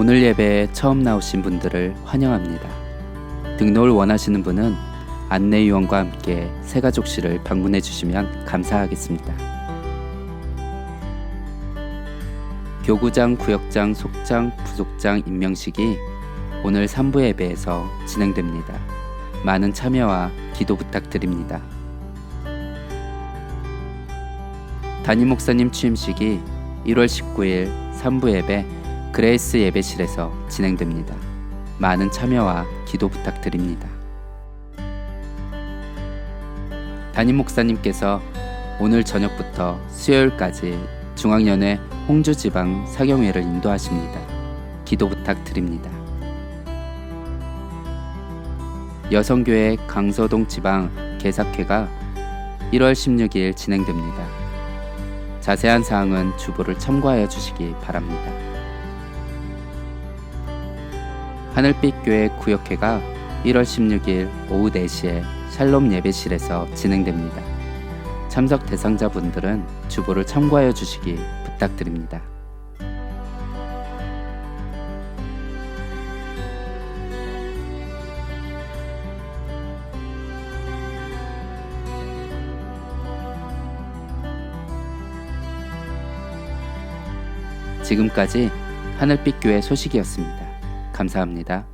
오늘 예배에 처음 나오신 분들을 환영합니다. 등록을 원하시는 분은 안내 요원과 함께 새가족실을 방문해 주시면 감사하겠습니다. 교구장, 구역장, 속장, 부속장 임명식이 오늘 3부 예배에서 진행됩니다. 많은 참여와 기도 부탁드립니다. 담임 목사님 취임식이 1월 19일 3부 예배 그레이스 예배실에서 진행됩니다. 많은 참여와 기도 부탁드립니다. 담임 목사님께서 오늘 저녁부터 수요일까지 중앙연회 홍주지방 사경회를 인도하십니다. 기도 부탁드립니다. 여성교회 강서동 지방 개사회가 1월 16일 진행됩니다. 자세한 사항은 주보를 참고하여 주시기 바랍니다. 하늘빛 교회 구역회가 1월 16일 오후 4시에 샬롬 예배실에서 진행됩니다. 참석 대상자분들은 주보를 참고하여 주시기 부탁드립니다. 지금까지 하늘빛 교회 소식이었습니다. 감사합니다.